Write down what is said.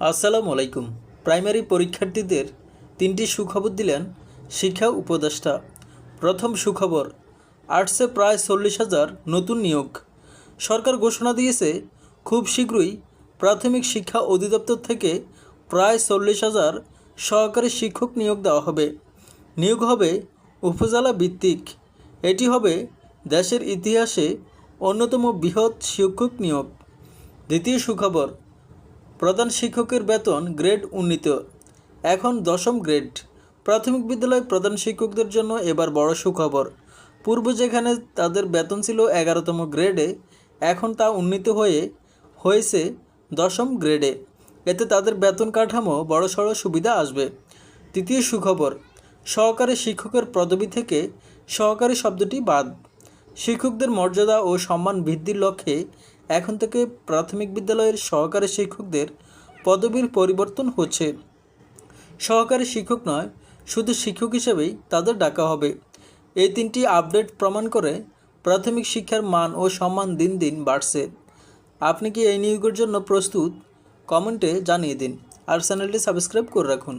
আসসালামু আলাইকুম। প্রাইমারি পরীক্ষার্থীদের তিনটি সুখবর দিলেন শিক্ষা উপদেষ্টা। প্রথম সুখবর আর্টসে প্রায় চল্লিশ হাজার নতুন নিয়োগ। সরকার ঘোষণা দিয়েছে, খুব শীঘ্রই প্রাথমিক শিক্ষা অধিদপ্তর থেকে প্রায় চল্লিশ হাজার সহকারী শিক্ষক নিয়োগ দেওয়া হবে। নিয়োগ হবে উপজেলা ভিত্তিক। এটি হবে দেশের ইতিহাসে অন্যতম বৃহৎ শিক্ষক নিয়োগ। দ্বিতীয় সুখবর প্রধান শিক্ষকের বেতন গ্রেড উন্নীত। এখন দশম গ্রেড। প্রাথমিক বিদ্যালয় প্রধান শিক্ষকদের জন্য এবার বড় সুখবর। পূর্ব যেখানে তাদের বেতন ছিল এগারোতম গ্রেডে, এখন তা উন্নীত হয়ে হয়েছে দশম গ্রেডে। এতে তাদের বেতন কাঠামো বড়সড় সুবিধা আসবে। তৃতীয় সুখবর, সহকারী শিক্ষকের পদবি থেকে সহকারী শব্দটি বাদ। শিক্ষকদের মর্যাদা ও সম্মান বৃদ্ধির লক্ষ্যে এখন থেকে প্রাথমিক বিদ্যালয়ের সহকারী শিক্ষকদের পদবীর পরিবর্তন হচ্ছে। সহকারী শিক্ষক নয়, শুধু শিক্ষক হিসেবেই তাদের ডাকা হবে। এই তিনটি আপডেট প্রমাণ করে প্রাথমিক শিক্ষার মান ও সম্মান দিন দিন বাড়ছে। আপনি কি এই নিয়োগের জন্য প্রস্তুত? কমেন্টে জানিয়ে দিন। আর চ্যানেলটি সাবস্ক্রাইব করে রাখুন।